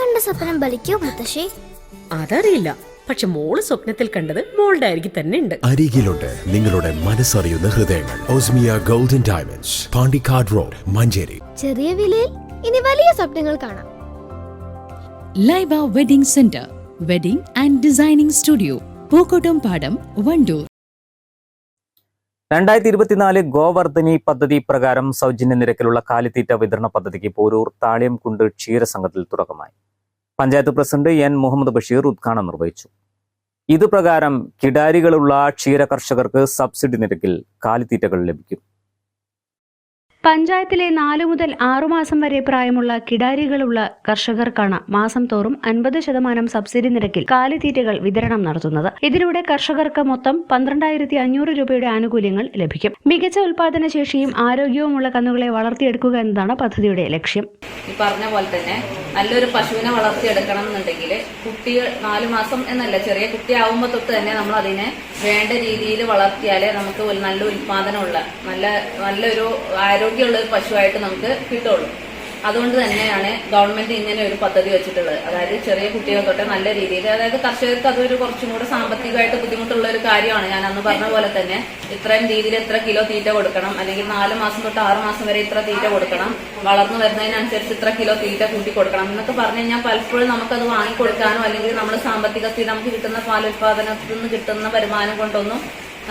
കണ്ട സ്വപ്നം ബലിക്കോ മുത്തശ്ശി? അതറിയില്ല. പക്ഷെ മോൾ സ്വപ്നത്തിൽ കണ്ടത് മോളുടെ അരികിൽ തന്നെ ഉണ്ട്. അരികിലുണ്ട് നിങ്ങളുടെ മനസ്സറിയുന്ന ഹൃദയങ്ങൾ. Osmiya golden diamonds Pandikkad road Manjeri. ചെറിയ വിലയിൽ ഇനി വലിയ സ്വപ്നങ്ങൾ കാണാം. Laiba wedding centre wedding and designing studio Pookkottum Padam Wandoor. രണ്ടായിരത്തി ഇരുപത്തിനാല് ഗോവർദ്ധനി പദ്ധതി പ്രകാരം സൗജന്യ നിരക്കിലുള്ള കാലിത്തീറ്റ വിതരണ പദ്ധതിക്ക് പോരൂർ താളിയംകുണ്ട് ക്ഷീരസംഘത്തിൽ തുടക്കമായി. പഞ്ചായത്ത് പ്രസിഡന്റ് എൻ മുഹമ്മദ് ബഷീർ ഉദ്ഘാടനം നിർവഹിച്ചു. ഇതുപ്രകാരം കിടാരികളുള്ള ക്ഷീര കർഷകർക്ക് സബ്സിഡി നിരക്കിൽ കാലിത്തീറ്റകൾ ലഭിക്കും. പഞ്ചായത്തിലെ നാലു മുതൽ ആറുമാസം വരെ പ്രായമുള്ള കിടാരികളുള്ള കർഷകർക്കാണ് മാസം തോറും അൻപത് ശതമാനം സബ്സിഡി നിരക്കിൽ കാലിത്തീറ്റകൾ വിതരണം നടത്തുന്നത്. ഇതിലൂടെ കർഷകർക്ക് മൊത്തം പന്ത്രണ്ടായിരത്തി അഞ്ഞൂറ് രൂപയുടെ ആനുകൂല്യങ്ങൾ ലഭിക്കും. മികച്ച ഉൽപാദന ശേഷിയും ആരോഗ്യവുമുള്ള കന്നുകളെ വളർത്തിയെടുക്കുക എന്നതാണ് പദ്ധതിയുടെ ലക്ഷ്യം. പറഞ്ഞ പോലെ തന്നെ നല്ലൊരു പശുവിനെ വളർത്തിയെടുക്കണം എന്നുണ്ടെങ്കിൽ കുട്ടികൾ നാലു മാസം എന്നല്ല ചെറിയ കുട്ടിയാവുമ്പോൾ തൊട്ട് തന്നെ നമ്മൾ അതിനെ വേണ്ട രീതിയിൽ വളർത്തിയാലേ നമുക്ക് നല്ല ഉൽപാദനമുള്ള നല്ല നല്ലൊരു ആരോഗ്യമുള്ള ഒരു പശുവായിട്ട് നമുക്ക് കിട്ടുള്ളൂ അതുകൊണ്ട് തന്നെയാണ് ഗവൺമെന്റ് ഇങ്ങനെ ഒരു പദ്ധതി വെച്ചിട്ടുള്ളത്. അതായത് ചെറിയ കുട്ടികൾ തൊട്ട് നല്ല രീതിയിൽ അതായത് കർഷകർക്ക് അതൊരു കുറച്ചും കൂടെ സാമ്പത്തികമായിട്ട് ബുദ്ധിമുട്ടുള്ള ഒരു കാര്യമാണ്. ഞാൻ അന്ന് പറഞ്ഞ പോലെ തന്നെ ഇത്രയും രീതിയിൽ എത്ര കിലോ തീറ്റ കൊടുക്കണം അല്ലെങ്കിൽ നാല് മാസം തൊട്ട് ആറ് മാസം വരെ ഇത്ര തീറ്റ കൊടുക്കണം വളർന്നു വരുന്നതിനനുസരിച്ച് ഇത്ര കിലോ തീറ്റ കൂട്ടി കൊടുക്കണം എന്നൊക്കെ പറഞ്ഞു കഴിഞ്ഞാൽ പലപ്പോഴും നമുക്കത് വാങ്ങിക്കൊടുക്കാനോ അല്ലെങ്കിൽ നമ്മുടെ സാമ്പത്തിക സ്ഥിതി നമുക്ക് കിട്ടുന്ന പാലുൽപാദനത്തിൽ നിന്ന് കിട്ടുന്ന വരുമാനം കൊണ്ടൊന്നും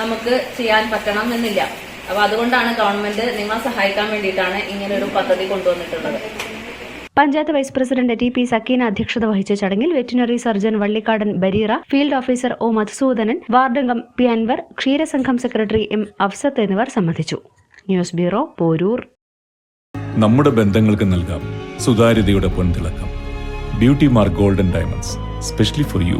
നമുക്ക് ചെയ്യാൻ പറ്റണം എന്നില്ല. അപ്പൊ അതുകൊണ്ടാണ് ഗവൺമെന്റ് നിങ്ങളെ സഹായിക്കാൻ വേണ്ടിയിട്ടാണ് ഇങ്ങനെ ഒരു പദ്ധതി കൊണ്ടുവന്നിട്ടുള്ളത്. Panchayat vice president T P Sakeena അധ്യക്ഷത വഹിച്ച ചടങ്ങിൽ veterinary surgeon Vallikkadan Bareera field officer O Madhusoodanan വാർഡംഗം P Anwar ക്ഷീരസംഘം സെക്രട്ടറി എം അഫ്സത്ത് എന്നിവർ സംബന്ധിച്ചു. News bureau Poroor. നമ്മുടെ ബന്ധങ്ങൾക്ക് നൽകാം സുതാര്യതയുടെ പൊൻതിളക്കം. Beauty mark golden diamonds specially for you.